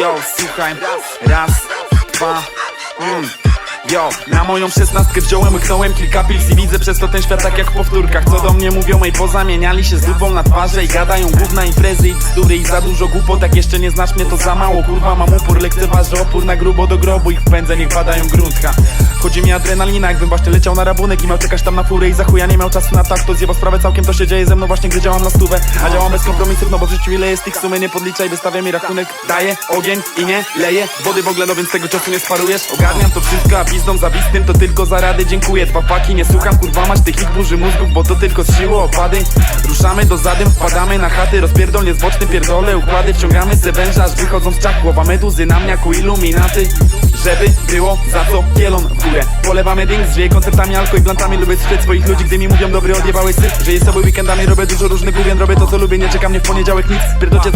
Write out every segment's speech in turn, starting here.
Yo, słuchaj, raz, dwa, mm. Yo, na moją szesnastkę wziąłem, łyknąłem kilka pils i widzę przez to ten świat tak jak w powtórkach. Co do mnie mówią, ej, pozamieniali się z dupą na twarze I gadają główna imprezy i bzdury i za dużo głupot Jak jeszcze nie znasz mnie to za mało, kurwa mam upór Lekceważę opór na grubo do grobu Ich wpędzę, niech badają grunt, ha Chodzi mi adrenalina, jakbym właśnie leciał na rabunek I miał czekać tam na furę i za chuja nie miał czasu na tak To zjebał sprawę całkiem, to się dzieje ze mną właśnie, gdy działam na stówę. A działam bez kompromisów, no bo w życiu ile jest tych sumy Nie podliczaj, wystawia mi rachunek. Daję ogień i nie leję wody w ogóle, no więc tego czasu nie sparujesz. Ogarniam to wszystko, a pizdą zawistym to tylko za rady Dziękuję, dwa paki, nie słucham, kurwa mać tych ich burzy mózgów Bo to tylko z siły opady. Ruszamy do zadym, wpadamy na chaty Rozpierdol niezboczny, pierdolę układy. Wciągamy se węża, aż wychodzą z czach Głowa meduzy na mnie, ku iluminaty. Żeby było za co kielon w górę Polewamy dings, żyję koncertami, alko i plantami Lubię słyszeć swoich ludzi, gdy mi mówią dobry odjebałeś syf Żyję sobie weekendami, robię dużo różnych główien Robię to co lubię, nie czeka mnie w poniedziałek nic.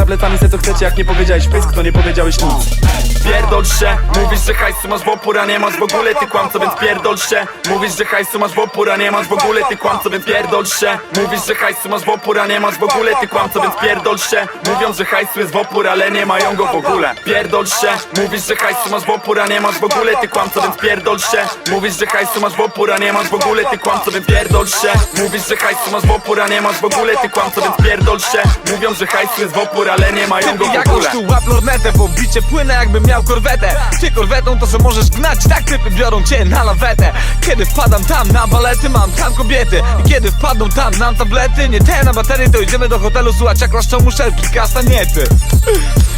Plecami se co chcecie, jak nie powiedziałeś pysk, to nie powiedziałeś nic. Pierdol się, mówisz, że hajsu masz w opór, a nie masz w ogóle. Ty kłamco, więc pierdol się. Mówisz, że hajsu masz w opór, a nie masz w ogóle. Ty kłamco, więc pierdol się. Mówisz, że hajsu masz w opór, a nie masz w ogóle. Ty kłamco, więc pierdol się. Mówią, że hajsu jest w opór, ale nie mają go w ogóle. Pierdol się, mówisz, że hajsu masz w opór, a nie masz w ogóle. Ty kłamco, więc pierdol się Mówisz, że hajsu masz w opór, a nie masz w ogóle ty kłamco, więc pierdol się. Mówisz, że hajsu masz w opór, a nie masz w ogóle ty kłamco, więc pierdol się. Mówią, że hajsu jest w opór, ale nie mają go w ogóle. tu łap lornetę, po bicie płynę jakbym miał korwetę. Ty korwetą to co możesz gnać, tak typy biorą cię na lawetę. Kiedy wpadam tam na balety, mam tam kobiety. I kiedy wpadną tam na tablety, nie te na baterii To idziemy do hotelu słuchać jak klaszczą muszelki, kastaniety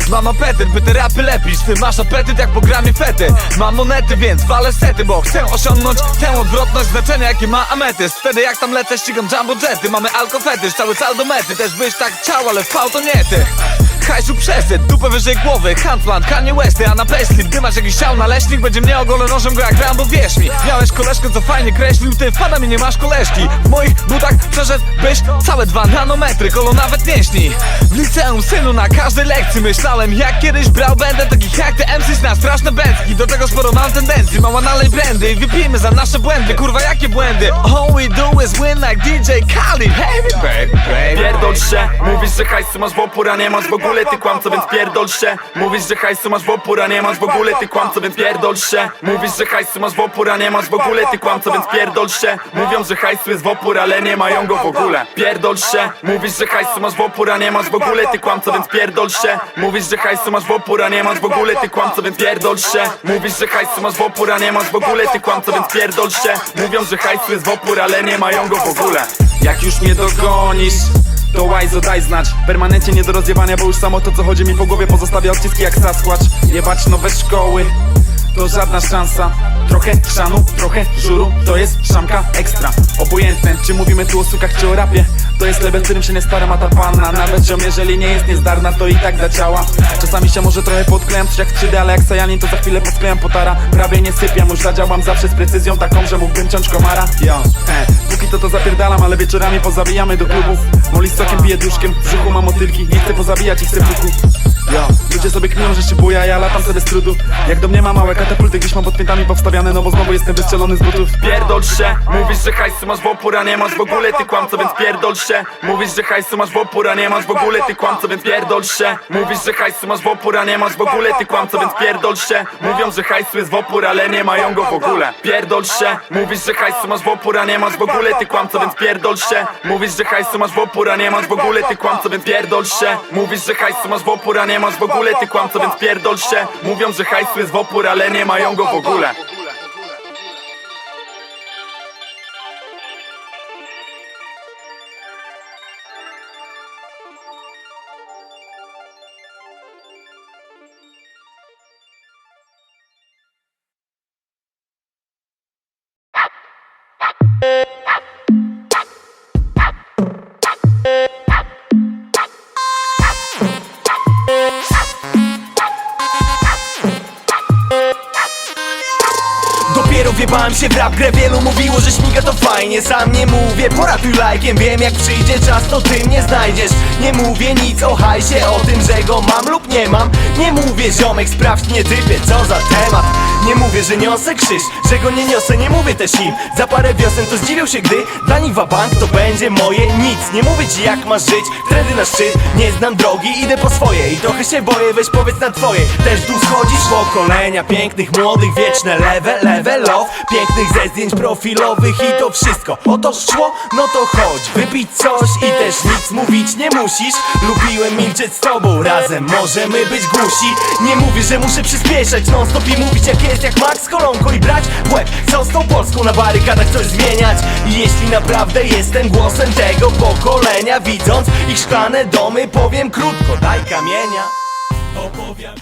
Mam apetyt, by te rapy lepić. Ty masz apetyt jak po gramie fety. Mam monety, więc walę sety Bo chcę osiągnąć tę odwrotność znaczenia Jakie ma ametyst. Wtedy jak tam lecę, ścigam jumbo jety. Mamy alkofetysz, cały cal do mety. Też byś tak chciał, ale w to nie ty Hajsu przesyt, dupę wyżej głowy. Handplan, Kanye Westy, a na payslip Gdy masz jakiś ciał naleśnik, będzie mnie ogolę nożem go jak Rambo, wierz mi. Miałeś koleżkę, co fajnie kreślił, ty wpada mi nie masz koleżki. W moich butach przeszedłbyś całe dwa nanometry, kolo nawet mięśni. W liceum, synu, na każdej lekcji myślałem Jak kiedyś brał będę takich jak te MCs na straszne bęcki. Do tego sporo mam tendencji, mała nalej brandy. I wypijmy za nasze błędy, kurwa jakie błędy? All we do is win like DJ Khaled. Baby, baby Pierdol się, mówisz, że hajsu masz w opór, a nie masz w ogóle ty kłamco, więc pierdol się Mówisz, że hajsu masz w opór, a nie masz w ogóle ty kłamco, więc pierdol się Mówisz, że hajsu masz w opór, a nie masz w ogóle ty kłamco, więc pierdol się Mówią, że hajsu jest w opór, ale nie mają go w ogóle Pierdol się, mówisz, że hajsu masz w opór, a nie masz w ogóle ty kłamco, więc pierdol się Mówisz, że hajsu masz w opór, a nie masz w ogóle ty kłamco, więc pierdol się Mówisz, że hajsu masz w opór, a nie masz w ogóle ty kłamco, więc pierdol się Mówią, że hajsu jest w opór, ale nie mają go w ogóle Jak już mnie dogonisz to łajzo daj znać. Permanentnie nie do rozjebania, bo już samo to co chodzi mi po głowie Pozostawia odciski jak Sasquatch. Jebać nowe szkoły to żadna szansa. Trochę szanu, trochę żuru, to jest szamka ekstra. Obojętne, czy mówimy tu o sukach czy o rapie. To jest level, którym się nie stara ma ta panna Nawet ziom, jeżeli nie jest niezdarna, to i tak da ciała Czasami się może trochę podklejam, coś jak 3D Ale jak Sajanin, to za chwilę posklejam potara. Prawie nie sypiam, już zadziałam zawsze z precyzją Taką, że mógłbym ciąć komara. Yo, he. Póki to to zapierdalam, ale wieczorami pozabijamy do klubu. Moli sokiem pije duszkiem, w brzuchu mam motylki Nie chcę pozabijać ich sypuku Yo, kmią, że się buja, ja latam sobie z trudu Jak do mnie ma małe katapulty, gdzieś mam pod piętami powstawiane No bo znowu jestem wystrzelony z butów Pierdol się, mówisz, że hajsu masz w opór, a nie masz w ogóle ty kłamco, więc pierdol się Mówisz, że hajsu masz w opór, a nie masz w ogóle ty kłamco, więc pierdol się Mówisz, że hajsu masz w opór, a nie masz w ogóle ty kłamco, więc pierdol się Mówią, że hajsu jest w opór, ale nie mają go w ogóle Pierdol się, mówisz, że hajsu masz w opór, a nie masz w ogóle ty kłamco, więc pierdol się Mówisz, że hajsu masz w opór, a nie masz w ogóle ty kłamco, więc pierdol się Mówisz, że hajsu masz w opór, a nie masz w ogóle ty kłamco, miasto, więc pierdol się. Mówią, że hajsu jest w opór, ale nie mają go w ogóle. Thank Wkopałem się w rap grę, wielu mówiło, że śmiga to fajnie. Sam nie mówię, poratuj lajkiem. Wiem jak przyjdzie czas, to ty mnie znajdziesz. Nie mówię nic o hajsie, o tym, że go mam lub nie mam. Nie mówię ziomek, sprawdź nie typie, co za temat. Nie mówię, że niosę krzyż, że go nie niosę Nie mówię też im, za parę wiosen to zdziwią się, gdy Dla nich wabank to będzie moje nic. Nie mówię ci jak masz żyć, trendy na szczyt. Nie znam drogi, idę po swoje I trochę się boję, weź powiedz na twoje Też tu schodzisz pokolenia pięknych, młodych, wieczne level, level love Pięknych ze zdjęć profilowych i to wszystko. O to szło? No to chodź, wypić coś i też nic mówić nie musisz. Lubiłem milczeć z tobą, razem możemy być głusi. Nie mówię, że muszę przyspieszać non stop i mówić jak jest jak Max Kolonko I brać łeb, co z tą Polską na barykadach coś zmieniać? I jeśli naprawdę jestem głosem tego pokolenia Widząc ich szklane domy powiem krótko, daj kamienia. Opowiadam